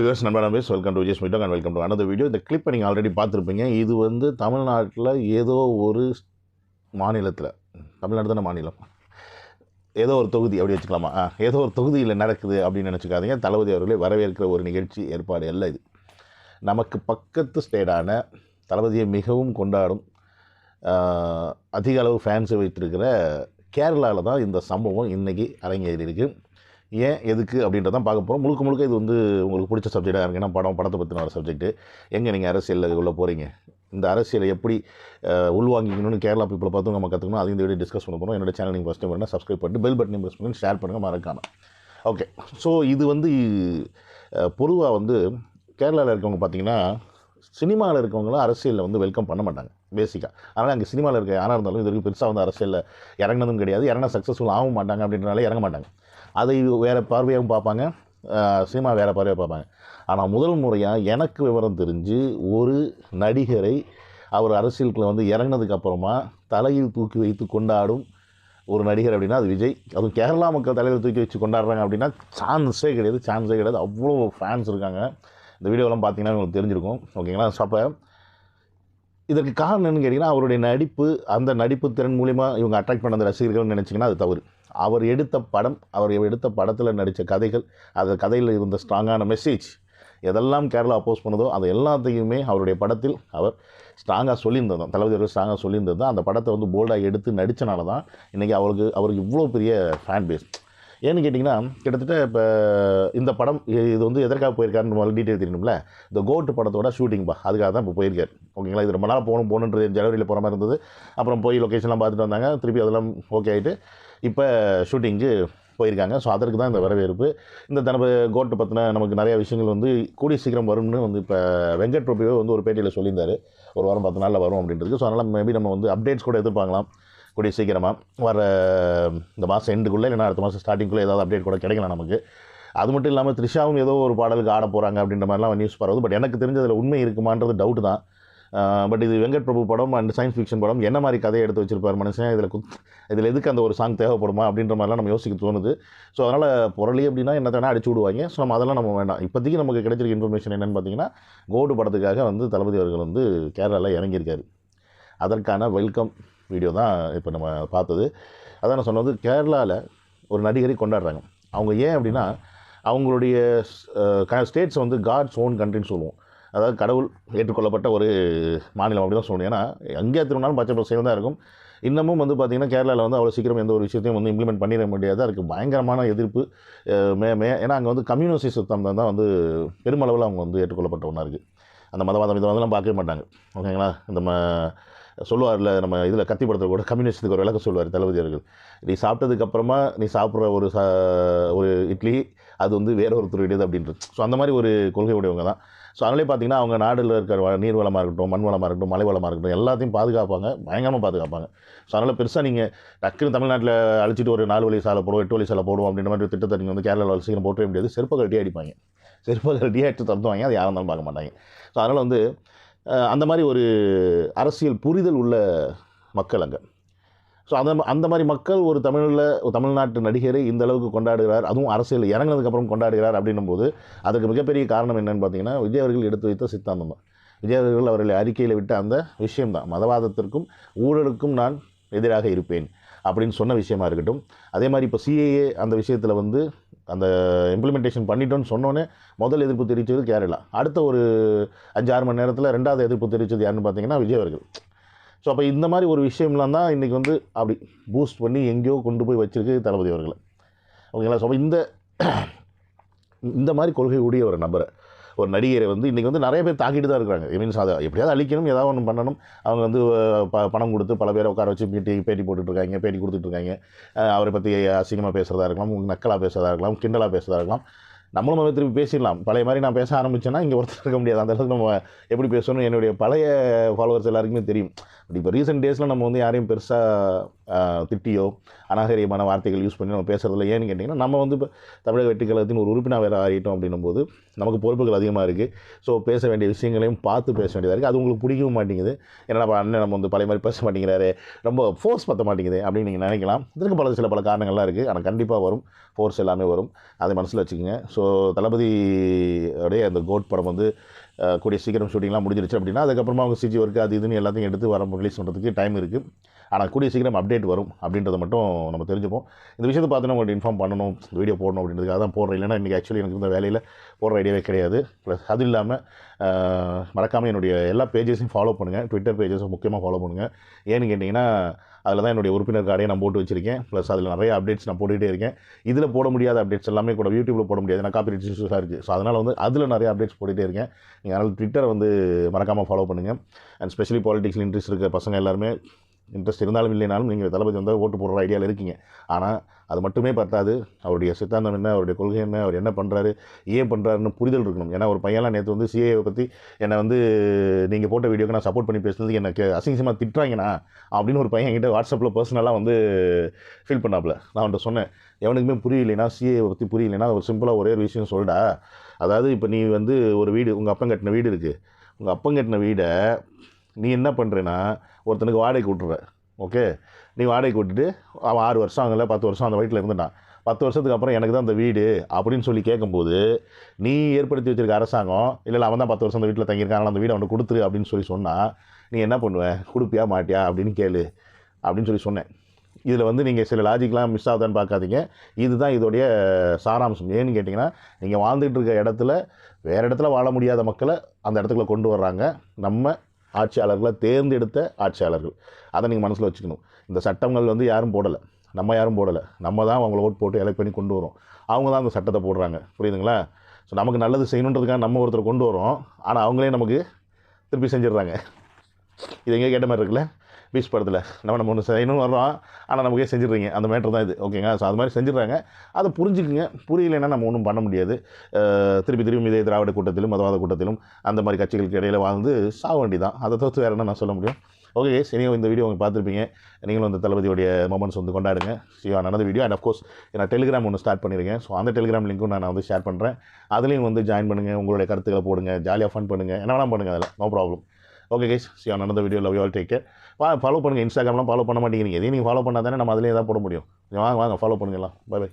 Viewers நண்பர் நம்பேஸ் welcome to Vijay ஸ்மிட்டோ and welcome to another video இந்த கிளிப்பை நீங்கள் ஆல்ரெடி பார்த்துருப்பீங்க. இது வந்து தமிழ்நாட்டில் ஏதோ ஒரு மாநிலத்தில். தமிழ்நாடு தானே மாநிலம். ஏதோ ஒரு தொகுதி அப்படி வச்சுக்கலாமா? ஏதோ ஒரு தொகுதியில் நடக்குது அப்படின்னு நினச்சிக்காதீங்க. தளபதி அவர்களே வரவேற்கிற ஒரு நிகழ்ச்சி ஏற்பாடு அல்ல இது. நமக்கு பக்கத்து ஸ்டேடான தளபதியை மிகவும் கொண்டாடும் அதிக அளவு ஃபேன்ஸை வைத்திருக்கிற கேரளாவில் தான் இந்த சம்பவம் இன்றைக்கி அரங்கேறி இருக்குது ஏன் எதுக்கு அப்படின்றதான் பார்க்க போகிறோம் முழுக்க முழுக்க இது வந்து உங்களுக்கு பிடிச்ச சப்ஜெக்டாக இருக்குது ஏன்னா படம் படத்தை பற்றின ஒரு சப்ஜெக்ட்டு எங்கே நீங்கள் அரசியலில் உள்ள போகிறீங்க இந்த அரசியலை எப்படி உள்வாங்கிக்கணும்னு கேரளா பீப்பிளை பார்த்து நம்ம கற்றுக்கணும் அதையும் இந்த வீடியோ டிஸ்கஸ் பண்ண போகிறோம் என்னோட சேனல் நீங்கள் ஃபஸ்ட் டைம் பண்ணால் சப்ஸ்கிரைப் பண்ணிட்டு பெல் பட்டனையும் ப்ரெஸ் பண்ணி ஷேர் பண்ணுங்கள் மறக்காமல் ஓகே ஸோ இது வந்து பொதுவாக வந்து கேரளாவில் இருக்கவங்க பார்த்தீங்கன்னா சினிமாவில் இருக்கவங்களும் அரசியலில் வந்து வெல்கம் பண்ண மாட்டாங்க பேசிக்காக அதனால் அங்கே சினிமாவில் இருக்க யாராக இருந்தாலும் இது வரைக்கும் பெருசாக வந்து அரசியலில் இறங்கினதும் கிடையாது. இறங்கினா சக்ஸஸ்ஃபுல் ஆகவும் மாட்டாங்க அப்படின்றனால இறங்க மாட்டாங்க. அதை வேறு பார்வையாகவும் பார்ப்பாங்க. சினிமா வேறு பார்வையாக பார்ப்பாங்க. ஆனால் முதல் முறையாக எனக்கு விவரம் தெரிஞ்சு ஒரு நடிகரை அவர் அரசியலுக்குள்ள வந்து இறங்கினதுக்கப்புறமா தலையில் தூக்கி வைத்து கொண்டாடும் ஒரு நடிகர் அப்படின்னா அது விஜய். அதுவும் கேரளா மக்கள் தலையில் தூக்கி வச்சு கொண்டாடுறாங்க அப்படின்னா சான்ஸே கிடையாது சான்ஸே கிடையாது. அவ்வளோ ஃபேன்ஸ் இருக்காங்க. இந்த வீடியோலாம் பார்த்தீங்கன்னா உங்களுக்கு தெரிஞ்சிருக்கும். ஓகேங்களா? ஸோ அப்போ இதற்கு காரணம் என்னன்னு கேட்டிங்கன்னா அவருடைய நடிப்பு அந்த நடிப்பு திறன் மூலிமா இவங்க அட்ராக்ட் பண்ண அந்த ரசிகர்கள்னு நினச்சிங்கன்னா அது தவறு. அவர் எடுத்த படம் அவர் எடுத்த படத்தில் நடித்த கதைகள் அந்த கதையில் இருந்த ஸ்ட்ராங்கான மெசேஜ் எதெல்லாம் கேரளா அப்போஸ் பண்ணுதோ அது எல்லாத்தையுமே அவருடைய படத்தில் அவர் ஸ்ட்ராங்காக சொல்லியிருந்தது தான். தளபதி அவர்கள் ஸ்ட்ராங்காக சொல்லியிருந்தது தான். அந்த படத்தை வந்து போல்டாக எடுத்து நடித்தனால தான் இன்றைக்கி அவருக்கு அவருக்கு இவ்வளோ பெரிய ஃபேன் பேஸ் ஏன்னு கேட்டிங்கன்னா கிட்டத்தட்ட இப்போ இந்த படம் இது வந்து எதற்காக போயிருக்காருன்னு முதல்ல டீட்டெயில் தெரியணும்ல இந்த கோட்டு படத்தோட ஷூட்டிங் பா. அதுக்காக தான் இப்போ போயிருக்காரு. ஓகேங்களா இது ரொம்ப நாள் போகணும் போகணுன்றது ஜனவரியில் போகிற மாதிரி இருந்தது. அப்புறம் போய் லொக்கேஷன்லாம் பார்த்துட்டு வந்தாங்க. திருப்பி அதெல்லாம் ஓகே ஆகிட்டு இப்போ ஷூட்டிங்க்கு போயிருக்காங்க. ஸோ அதற்கு தான் இந்த வரவேற்பு. இந்த தனப்பு கோட்டு பற்றின நமக்கு நிறைய விஷயங்கள் வந்து கூடிய சீக்கிரம் வரும்னு வந்து இப்போ வெங்கட் பிரபுவே வந்து ஒரு பேட்டியில் சொல்லியிருந்தார். ஒரு வாரம் பத்து நாளில் வரும் அப்படின்றது ஸோ அதனால் மேபி நம்ம வந்து அப்டேட்ஸ் கூட எதிர்பார்க்கலாம். கூடிய சீக்கிரமாக வர இந்த மாதம் எண்டுக்குள்ளே இல்லை அடுத்த மாதம் ஸ்டார்டிங்குள்ளே ஏதாவது அப்டேட் கூட கிடைக்கலாம் நமக்கு. அது மட்டும் இல்லாமல் த்ரிஷாவும் ஏதோ ஒரு பாடலுக்கு ஆட போகிறாங்க அப்படின்ற மாதிரிலாம் நியூஸ் பரவுது. பட் எனக்கு தெரிஞ்சதில் உண்மை இருக்குமான்றது டவுட் தான். பட் இது வெங்கட் பிரபு படம் அண்ட் சயின்ஸ் ஃபிக்ஷன் படம். என்ன மாதிரி கதையை எடுத்து வச்சிருப்பார் மனுஷன்? இதில் குத் இதில் எதுக்கு அந்த ஒரு சாங் தேவைப்படுமா அப்படின்ற மாதிரிலாம் நம்ம யோசிக்க தோணுது. ஸோ அதனால் புரளி அப்படின்னா என்ன தானே அடிச்சு விடுவாங்க. ஸோ நம்ம அதெல்லாம் நம்ம வேண்டாம். இப்போதைக்கு நமக்கு கிடைச்சிருக்க இன்ஃபர்மேஷன் என்னென்னு பார்த்தீங்கன்னா கோடு படத்துக்காக வந்து தளபதி அவர்கள் வந்து கேரளாவில் இறங்கியிருக்காரு. அதற்கான வெல்கம் வீடியோ தான் இப்போ நம்ம பார்த்தது. அதான் நான் சொன்னது கேரளாவில் ஒரு நடிகரை கொண்டாடுறாங்க. அவங்க ஏன் அப்படின்னா அவங்களுடைய ஸ்டேட்ஸ் வந்து காட்ஸ் ஓன் கண்ட்ரின்னு சொல்லுவோம். அதாவது கடவுள் ஏற்றுக்கொள்ளப்பட்ட ஒரு மாநிலம் அப்படி தான் சொல்லணும். ஏன்னா எங்கே திரும்பினாலும் பச்சை பசையில் தான் இருக்கும். இன்னமும் வந்து பார்த்திங்கன்னா கேரளாவில் வந்து அவ்வளோ சீக்கிரம் எந்த ஒரு விஷயத்தையும் வந்து இம்ப்ளிமெண்ட் பண்ணிட முடியாது அதுக்கு பயங்கரமான எதிர்ப்பு மே மே ஏன்னா அங்கே வந்து கம்யூனிஸ்ட் சிஸ்டம் தான் வந்து பெருமளவில் அவங்க வந்து ஏற்றுக்கொள்ளப்பட்ட ஒன்றா இருக்குது அந்த மதவாதம் இதெல்லாம் பார்க்கவே மாட்டாங்க. ஓகேங்களா? இந்த ம சொல்லுவார்ல நம்ம இதில் கத்தி படத்தில் கூட கம்யூனிஸ்ட்டுக்கு ஒரு விளக்கம் சொல்லுவார் தளபதி அவர்கள். நீ சாப்பிட்டதுக்கப்புறமா நீ சாப்பிட்ற ஒரு சா ஒரு இட்லி அது வந்து வேற ஒருத்தருடையது அப்படின்றது. ஸோ அந்த மாதிரி ஒரு கொள்கை உடையவங்க தான். ஸோ அதனாலே பார்த்தீங்கன்னா அவங்க நாடில் இருக்கிற நீர்வளமாக நீர் வளமாக இருக்கட்டும் மண் வளமாக இருக்கட்டும் மலை வளமாக இருக்கட்டும் எல்லாத்தையும் பாதுகாப்பாங்க பயங்கரமாக பாதுகாப்பாங்க. ஸோ அதனால் பெருசாக நீங்கள் டக்குன்னு தமிழ்நாட்டில் அழிச்சிட்டு ஒரு நாலு வழி சாலை போடுவோம் எட்டு வழி சாலை போடுவோம் அப்படின்ற மாதிரி ஒரு திட்டத்தை நீங்கள் வந்து கேரளாவில் சீக்கிரம் போட்டவே முடியாது. செருப்பை கட்டி அடிப்பாங்க. செருப்பை கட்டி அடித்து திறந்துவாங்க அது யாரும் தான் பார்க்க மாட்டாங்க. ஸோ அதனால் வந்து அந்த மாதிரி ஒரு அரசியல் புரிதல் உள்ள மக்கள் அங்கே. ஸோ அந்த அந்த மாதிரி மக்கள் ஒரு தமிழில் ஒரு தமிழ்நாட்டு நடிகரை இந்த அளவுக்கு கொண்டாடுகிறார் அதுவும் அரசியல் இறங்கினதுக்கப்புறம் கொண்டாடுகிறார் அப்படின்னும் போது அதுக்கு மிகப்பெரிய காரணம் என்னென்னு பார்த்தீங்கன்னா விஜய் அவர்கள் எடுத்து வைத்த சித்தாந்தம் தான். விஜய் அவர்கள் அவர்களை அறிக்கையில் விட்ட அந்த விஷயம்தான். மதவாதத்திற்கும் ஊழலுக்கும் நான் எதிராக இருப்பேன். அப்படின்னு சொன்ன விஷயமா இருக்கட்டும். அதே மாதிரி இப்போ சிஏஏ அந்த விஷயத்தில் வந்து அந்த இம்ப்ளிமெண்டேஷன் பண்ணிட்டோன்னு சொன்னோன்னே முதல் எதிர்ப்பு தெரிவித்தது கேரளா. அடுத்த ஒரு அஞ்சு ஆறு மணி நேரத்தில் ரெண்டாவது எதிர்ப்பு தெரிவித்தது யாருன்னு பார்த்தீங்கன்னா விஜய் அவர்கள். ஸோ அப்போ இந்த மாதிரி ஒரு விஷயம்லாம் தான் இன்றைக்கி வந்து அப்படி பூஸ்ட் பண்ணி எங்கேயோ கொண்டு போய் வச்சிருக்கு தளபதி அவர்களை. ஓகேங்களா? ஸோ அப்போ இந்த இந்த மாதிரி கொள்கை உடைய ஒரு நபரை ஒரு நடிகரை வந்து இன்றைக்கி வந்து நிறைய பேர் தாக்கிட்டு தான் இருக்கிறாங்க. மீன்ஸ் அதை எப்படியாவது அழிக்கணும் ஏதாவது ஒன்று பண்ணணும். அவங்க வந்து ப பணம் கொடுத்து பல பேரை உட்கார வச்சு பேட்டி பேட்டி போட்டுட்ருக்காங்க பேட்டி கொடுத்துட்ருக்காங்க அவரை பற்றி அசிங்கமாக பேசுகிறதா இருக்கலாம் நக்கலாக பேசுகிறதா இருக்கலாம் கிண்டலாக பேசுகிறதா இருக்கலாம். நம்மளும் நம்ம திருப்பி பேசிடலாம். பழைய மாதிரி நான் பேச ஆரம்பிச்சேன்னா இங்கே ஒருத்தர் இருக்க முடியாது. அந்த அளவுக்கு நம்ம எப்படி பேசணும்? என்னுடைய பழைய ஃபாலோவர்ஸ் எல்லாருக்குமே தெரியும். பட் இப்போ ரீசெண்ட் டேஸில் நம்ம வந்து யாரையும் பெருசாக திட்டியோ அநாகரிகமான வார்த்தைகள் யூஸ் பண்ணி நம்ம பேசுகிறதில்ல ஏன்னு கேட்டிங்கன்னா நம்ம வந்து இப்போ தமிழக வெற்றி கழகத்தின் ஒரு உறுப்பினர் வேறு ஆகிட்டோம் அப்படின்னும் போது நமக்கு பொறுப்புகள் அதிகமாக இருக்குது ஸோ பேச வேண்டிய விஷயங்களையும் பார்த்து பேச வேண்டியதாக இருக்குது அது உங்களுக்கு பிடிக்கவும் மாட்டேங்குது. ஏன்னா நம்ம அண்ணன் நம்ம வந்து பழைய மாதிரி பேச மாட்டேங்கிறாரு ரொம்ப ஃபோர்ஸ் பற்ற மாட்டேங்குது அப்படின்னு நீங்கள் நினைக்கலாம். இதற்கு பல சில பல காரணங்கள்லாம் இருக்குது ஆனால் கண்டிப்பாக வரும். ஃபோர்ஸ் எல்லாமே வரும். அதை மனசில் வச்சுக்கோங்க. ஸோ தளபதி உடைய அந்த கோட் படம் வந்து கூடிய சீக்கிரம் ஷூட்டிங்லாம் முடிஞ்சிருச்சு அப்படின்னா அதுக்கப்புறமா அவங்க சிஜி ஒர்க்கு அது இதுன்னு எல்லாத்தையும் எடுத்து வர ரிலீஸ் பண்ணுறதுக்கு டைம் இருக்குது ஆனால் கூடிய சீக்கிரம் அப்டேட் வரும் அப்படின்றத மட்டும் நம்ம தெரிஞ்சுப்போம். இந்த விஷயத்தை பார்த்தோன்னா உங்கள்கிட்ட இன்ஃபார்ம் பண்ணணும் வீடியோ போடணும் அப்படின்றதுக்காக தான் போடுறேன். இல்லைன்னா இன்றைக்கி ஆக்சுவலி எனக்கு இந்த வேலையில் போடுற ஐடியாவே கிடையாது. ப்ளஸ் அது இல்லாமல் மறக்காமல் என்னுடைய எல்லா பேஜஸையும் ஃபாலோ பண்ணுங்கள் ட்விட்டர் பேஜஸும் முக்கியமாக ஃபாலோ பண்ணுங்கள் ஏன்னு கேட்டிங்கன்னா அதில் தான் என்னுடைய உறுப்பினர் கார்டையும் நான் போட்டு வச்சிருக்கேன். ப்ளஸ் அதில் நிறைய அப்டேட்ஸ் நான் போட்டுகிட்டே இருக்கேன். இதில் போட முடியாத அப்டேட்ஸ் எல்லாமே கூட யூடியூப்பில் போட முடியாது. நான் காப்பி இஷ்யூஸாக இருக்குது ஸோ அதனால் வந்து அதில் நிறைய அப்டேட்ஸ் போட்டுகிட்டே இருக்கேன். நீங்கள் அதனால் ட்விட்டரை வந்து மறக்காமல் ஃபாலோ பண்ணுங்கள் அண்ட் ஸ்பெஷலி பாலிட்டிக்ஸில் இன்ட்ரெஸ்ட் இருக்க பசங்க எல்லாருமே இன்ட்ரெஸ்ட் இருந்தாலும் இல்லைனாலும் நீங்கள் தளபதி வந்தால் ஓட்டு போடுற ஐடியாவில் இருக்கீங்க. ஆனால் அது மட்டுமே பத்தாது. அவருடைய சித்தாந்தம் என்ன அவருடைய கொள்கை என்ன அவர் என்ன பண்ணுறாரு ஏன் பண்ணுறாருன்னு புரிதல் இருக்கணும். ஏன்னா ஒரு பையன்லாம் நேற்று வந்து சிஏவை பற்றி என்னை வந்து நீங்கள் போட்ட வீடியோக்கு நான் சப்போர்ட் பண்ணி பேசுனது எனக்கு அசிங்கமாக திட்டுறாங்கண்ணா அப்படின்னு ஒரு பையன் என்கிட்ட வாட்ஸ்அப்பில் பர்சனலாக வந்து ஃபீல் பண்ணாப்புல. நான் அவன்கிட்ட சொன்னேன் எவனுக்குமே புரியலைன்னா சிஏ பற்றி புரியலைன்னா ஒரு சிம்பிளாக ஒரே ஒரு விஷயம் சொல்டா அதாவது இப்போ நீ வந்து ஒரு வீடு உங்கள் அப்பன் கட்டின வீடு இருக்குது உங்கள் அப்பன் கட்டின வீடை நீ என்ன பண்ணுறேன்னா ஒருத்தனுக்கு வாடகைக்கு விட்டுற ஓகே நீ வாடகைக்கு விட்டுட்டு அவன் ஆறு வருஷம் ஆகல பத்து வருஷம் அந்த வீட்டில் இருந்துட்டான். பத்து வருஷத்துக்கு அப்புறம் எனக்கு தான் அந்த வீடு அப்படின்னு சொல்லி கேட்கும்போது நீ ஏற்படுத்தி வச்சிருக்க அரசாங்கம் இல்லை இல்லை அவன் தான் பத்து வருஷம் அந்த வீட்டில் தங்கியிருக்கான் அந்த வீடு அவனுக்கு கொடுத்துரு அப்படின்னு சொல்லி சொன்னால் நீ என்ன பண்ணுவேன் கொடுப்பியா மாட்டியா அப்படின்னு கேளு அப்படின்னு சொல்லி சொன்னேன். இதில் வந்து நீங்கள் சில லாஜிக்லாம் மிஸ் ஆகுதான்னு பார்க்காதீங்க. இதுதான் இதோடைய சாராம்சம். ஏன்னு கேட்டிங்கன்னா நீங்கள் வாழ்ந்துகிட்டு இருக்க இடத்துல வேறு இடத்துல வாழ முடியாத மக்களை அந்த இடத்துக்குள்ள கொண்டு வர்றாங்க. நம்ம ஆட்சியாளர்களை தேர்ந்தெடுத்த ஆட்சியாளர்கள். அதை நீங்கள் மனசில் வச்சுக்கணும். இந்த சட்டங்கள் வந்து யாரும் போடலை. நம்ம யாரும் போடலை. நம்ம தான் அவங்கள ஓட் போட்டு எலெக்ட் பண்ணி கொண்டு வரோம். அவங்க தான் அந்த சட்டத்தை போடுறாங்க. புரியுதுங்களா? ஸோ நமக்கு நல்லது செய்யணுன்றதுக்காக நம்ம ஒருத்தர் கொண்டு வரோம். ஆனால் அவங்களே நமக்கு திருப்பி செஞ்சிடுறாங்க. இது எங்கே கேட்ட மாதிரி இருக்குல்ல? பீச் படத்தில். நம்ம நம்ம ஒன்று செய்யணும் வர்றோம். ஆனால் நமக்கே செஞ்சிடுறீங்க. அந்த மேட்ரு தான் இது. ஓகேங்க ஸோ அது மாதிரி செஞ்சிடுறாங்க. அதை புரிஞ்சுக்குங்க. புரியலைன்னா நம்ம ஒன்றும் பண்ண முடியாது. அஹ் திருப்பி திரும்பி இதே திராவிட கூட்டத்திலும் மதவாத கூட்டத்திலும் அந்த மாதிரி கட்சிகளுக்கு இடையில வாழ்ந்து சாக வேண்டிதான் அதை தவிர்த்து வேறு என்ன நான் சொல்ல முடியும்? ஓகே கேஸ் இனியும் இந்த வீடியோ உங்களுக்கு பார்த்துருப்பீங்க. நீங்களும் அந்த தளபதியோடைய மொமெண்ட்ஸ் வந்து கொண்டாடுங்க. So another video and of course நான் டெலிகிராம் ஒன்று ஸ்டார்ட் பண்ணியிருக்கேன் ஸோ அந்த டெலிகிராம் லிங்க்கும் நான் வந்து ஷேர் பண்ணுறேன் அதுலேயும் வந்து ஜாயின் பண்ணுங்கள் உங்களுடைய கருத்துக்களை போடுங்க. ஜாலியாக ஃபன் பண்ணுங்கள் என்ன வேணால் பண்ணுங்கள் அதில். No problem okay guys see another video love you all take care வா ஃபாலோ பண்ணுங்கள் இன்ஸ்டாகிராம்லாம் ஃபாலோ பண்ண மாட்டேங்கிறீங்க. இதையும் நீங்கள் ஃபாலோ பண்ணால் தானே நம்ம அதிலே எதாவது போட முடியும். வாங்க வாங்க. Follow பண்ணுங்கலாம் by by